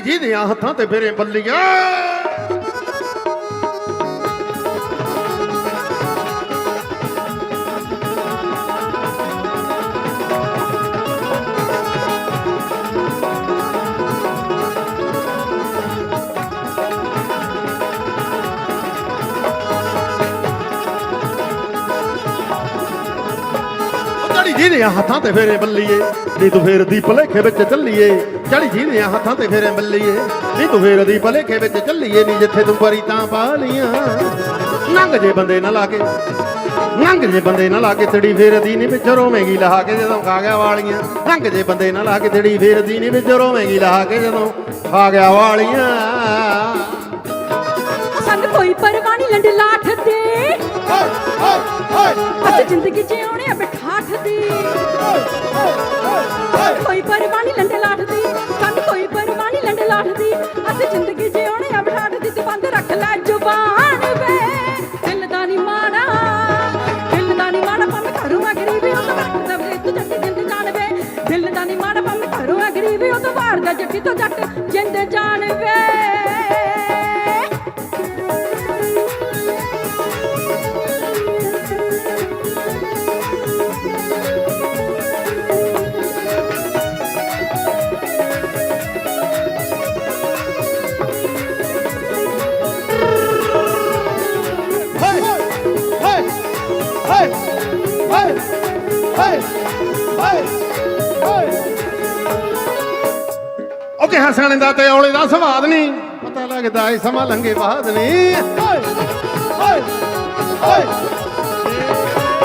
ਜੀ ਜਿਹਦੀਆਂ ਹੱਥਾਂ ਤੇ ਫੇਰੇ ਬੱਲੀਆਂ। ਜਿਹਦੇ ਹੱਥਾਂ ਤੇ ਫੇਰੇ ਬੱਲੀਏ। ਨੀ ਤੂੰ ਫੇਰ ਦੀ ਭਲੇਖੇ ਵਿੱਚ ਚੱਲੀਏ। ਚੜੀ ਜੀ ਦੀਆਂ ਹੱਥਾਂ ਤੇ ਫੇਰੇ ਬੱਲੀਏ ਨੀ ਤੂੰ ਫੇਰ ਦੀ ਭਲੇਖੇ ਵਿੱਚ ਚੱਲੀਏ ਨੀ ਜਿੱਥੇ ਤੂੰ ਪਰੀ ਤਾਂ ਪਾ ਲੀਆਂ ਨੰਗ ਜੇ ਬੰਦੇ ਨਾ ਲਾ ਕੇ ਨੰਗ ਜੇ ਬੰਦੇ ਨਾ ਲਾ ਕੇ ਤੜੀ ਫੇਰਦੀ ਨੀ ਵਿੱਚ ਰੋਵੇਂਗੀ ਲਹਾ ਕੇ ਜਦੋਂ ਖਾ ਗਿਆ ਵਾਲੀਆਂ। ਨੰਗ ਜੇ ਬੰਦੇ ਨਾ ਲਾ ਕੇ ਤੜੀ ਫੇਰਦੀ ਨੀ ਵਿੱਚ ਰੋਵੇਂਗੀ ਲਹਾ ਕੇ ਜਦੋਂ ਖਾ ਗਿਆ ਵਾਲੀਆਂ। ਸਾਨੂੰ ਕੋਈ ਪਰਵਾਹ ਨਹੀਂ ਲੰਡ ਲਾਠ ਦੇ ਹਾਏ ਹਾਏ ਹਾਏ। ਅਸੀਂ ਜ਼ਿੰਦਗੀ ਜਿਉਣੇ ਆ ਬਿਠਾਠ ਦੀ ਲਾਠ ਦੀ ਅਸੀਂ ਜ਼ਿੰਦਗੀ ਜਿਉਣੇ ਆ ਬਿਠਾਠ ਦੀ ਤੂੰ ਬੰਦ ਰੱਖ ਲੈ ਜ਼ੁਬਾਨ ਵੇ। ਦਿਲ ਦਾ ਨਹੀਂ ਮਾਣਾ ਦਿਲ ਦਾ ਨਹੀਂ ਮਾਣਾ ਭਾਵੇਂ ਘਰੋਂ ਆ ਗਰੀਬੀ ਉਹ ਤਾਂ ਰੱਖਦਾ ਵੇ ਤੂੰ ਜੱਟ ਜਿੰਦ ਜਾਣ ਵੇ। ਦਿਲ ਦਾ ਨਹੀਂ ਮਾਣਾ ਭਾਵੇਂ ਘਰੋਂ ਆ ਗਰੀਬੀ ਉਹ ਤਾਂ ਵਾਰਦਾ ਜੱਟੀ ਤੋਂ ਜੱਟ ਜਿੰਦ ਜਾਣ ਵੇ। ਹਾਏ ਹਾਏ ਹਾਏ ਹਾਏ ਹਾਏ ਉਹ ਕਿਹਾ ਦਾ ਤੇ ਔਲੇ ਦਾ ਸਵਾਦ ਨਹੀਂ। ਪਤਾ ਲੱਗਦਾ ਏ ਸਮਾਂ ਲੰਘੇ ਬਾਅਦ ਨਹੀਂ ਹਾਏ ਹਾਏ ਹਾਏ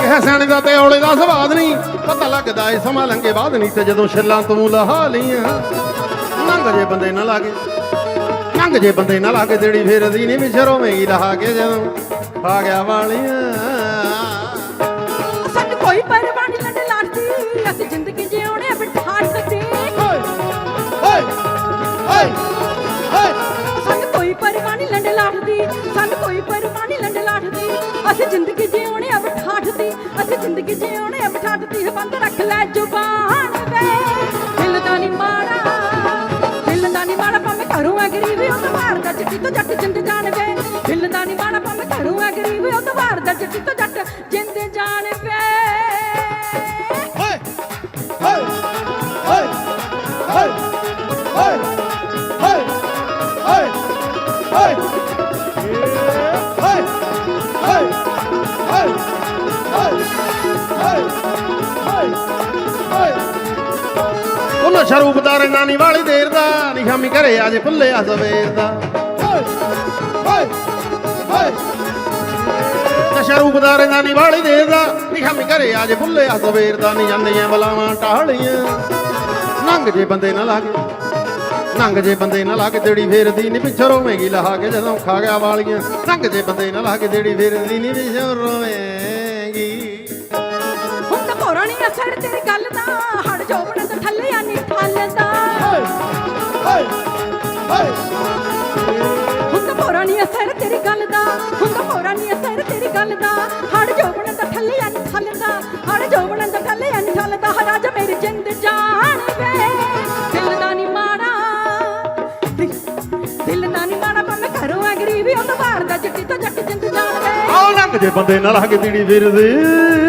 ਕਿਹਾ ਸਿਆਣੇ ਦਾ ਤੇ ਔਲੇ ਦਾ ਸਵਾਦ ਨਹੀਂ। ਪਤਾ ਲੱਗਦਾ ਏ ਸਮਾਂ ਲੰਘੇ ਬਾਅਦ ਨਹੀਂ ਤੇ ਜਦੋਂ ਛਿੱਲਾਂ ਤੂੰ ਲਹਾ ਲੀਆਂ ਲੰਘ ਜੇ ਬੰਦੇ ਨਾ ਲਾਗੇ। ਲੰਘ ਜੇ ਬੰਦੇ ਨਾ ਲਾ ਕੇ ਦੇੜੀ ਫੇਰਦੀ ਨਹੀਂ ਵਿਸ਼ਰੋਵੇਂਗੀ ਲਹਾ ਕੇ ਜਦੋਂ। ਆ ਗਿਆ ਵਾਲੀਆਂ। ਸਾਨੂੰ ਕੋਈ ਪਰਵਾਹ ਨਹੀਂ ਲੰਡ ਲਾਠਦੀ ਸਾਨੂੰ ਕੋਈ ਪਰਵਾਹ ਨਹੀਂ ਲੰਡ ਲਾਠਦੀ। ਅਸੀਂ ਜ਼ਿੰਦਗੀ ਜਿਉਣੇ ਆ ਬਿਠਾਠ ਦੀ ਅਸੀਂ ਜ਼ਿੰਦਗੀ ਜਿਉਣੇ ਆ ਬਿਠਾਠ ਦੀ ਬੰਦ ਰੱਖ ਲੈ ਜ਼ੁਬਾਨ ਵੇ ਦਿਲ ਦਾ ਨਹੀਂ ਮਾੜਾ ਦਿਲ ਦਾ ਨਹੀਂ ਮਾੜਾ ਭਾਵੇਂ ਘਰੋਂ ਆ ਗਰੀਬੀ ਉਹ ਤਾਂ ਮਾਰਦਾ ਜੱਟੀ ਤੋਂ ਜੱਟ ਜਿੰਦ ਜਾਣ ਵੇ ਦਿਲ ਦਾ ਨਹੀਂ ਮਾੜਾ ਭਾਵੇਂ ਘਰੋਂ ਆ ਗਰੀਬੀ ਉਹ ਤਾਂ ਮਾਰਦਾ ਜੱਟੀ ਤੋਂ ਜੱਟ ਜਿੰਦ ਜਾਣ ਵੇ ਹਾਏ ਹਾਏ ਹਾਏ ਹਾਏ ਹਾਏ ਹਾਏ ਹਾਏ ਦਾ ਹਾਏ ਹਾਏ ਹਾਏ ਹਾਏ ਵਾਲੀ ਦੇਰ ਦਾ ਨਿਸ਼ਾਮੀ ਘਰੇ ਆਜੇ ਭੁੱਲੇ ਸਵੇਰ ਦਾ। ਹਾਏ ਹਾਏ ਹਾਏ ਨਸ਼ਾ ਰੂਪਦਾਰ ਨਾਨੀ ਵਾਲੀ ਦੇਰ ਦਾ ਨਿਸ਼ਾਮੀ ਘਰੇ ਆਜੇ ਭੁੱਲੇ ਸਵੇਰ ਦਾ ਨਹੀਂ ਜਾਂਦੀਆਂ ਬਲਾਵਾਂ ਟਾਹਲੀਆਂ। ਨੰਗ ਜੇ ਬੰਦੇ ਨਾ ਲਾਗੇ। ਨੰਗ ਜੇ ਬੰਦੇ ਨਾ ਲਾ ਕੇ ਜਿਹੜੀ ਫੇਰਦੀ ਨਹੀਂ ਪਿੱਛੋਂ ਰੋਵੇਂਗੀ ਲਹਾ ਕੇ ਜਦੋਂ ਖਾ ਗਿਆ ਵਾਲੀਆਂ। ਨੰਗ ਜੇ ਬੰਦੇ ਨਾ ਲਾ ਕੇ ਜਿਹੜੀ ਫੇਰਦੀ ਨਹੀਂ ਪਿੱਛੋਂ ਰੋਵੇਂਗੀ। ਹੁਣ ਤਾਂ ਭੋਰਾ ਨਹੀਂ ਅਸਰ ਤੇਰੀ ਗੱਲ ਦਾ ਹੜ ਜੋਬਣ ਤੇ ਥੱਲੇ ਆ ਨਹੀਂ ਠੱਲਦਾ ਹਾਏ ਹਾਏ ਹੁਣ ਤਾਂ ਭੋਰਾ ਨਹੀਂ ਅਸਰ ਤੇਰੀ ਗੱਲ ਦਾ ਹੁਣ ਤਾਂ ਭੋਰਾ ਨਹੀਂ ਅਸਰ ਤੇਰੀ ਗੱਲ ਦਾ ਹੜ ਜੋਬਣ ਜੇ ਬੰਦੇ ਨਾਲ ਹੱਗ ਤੀੜੀ ਫਿਰਦੇ।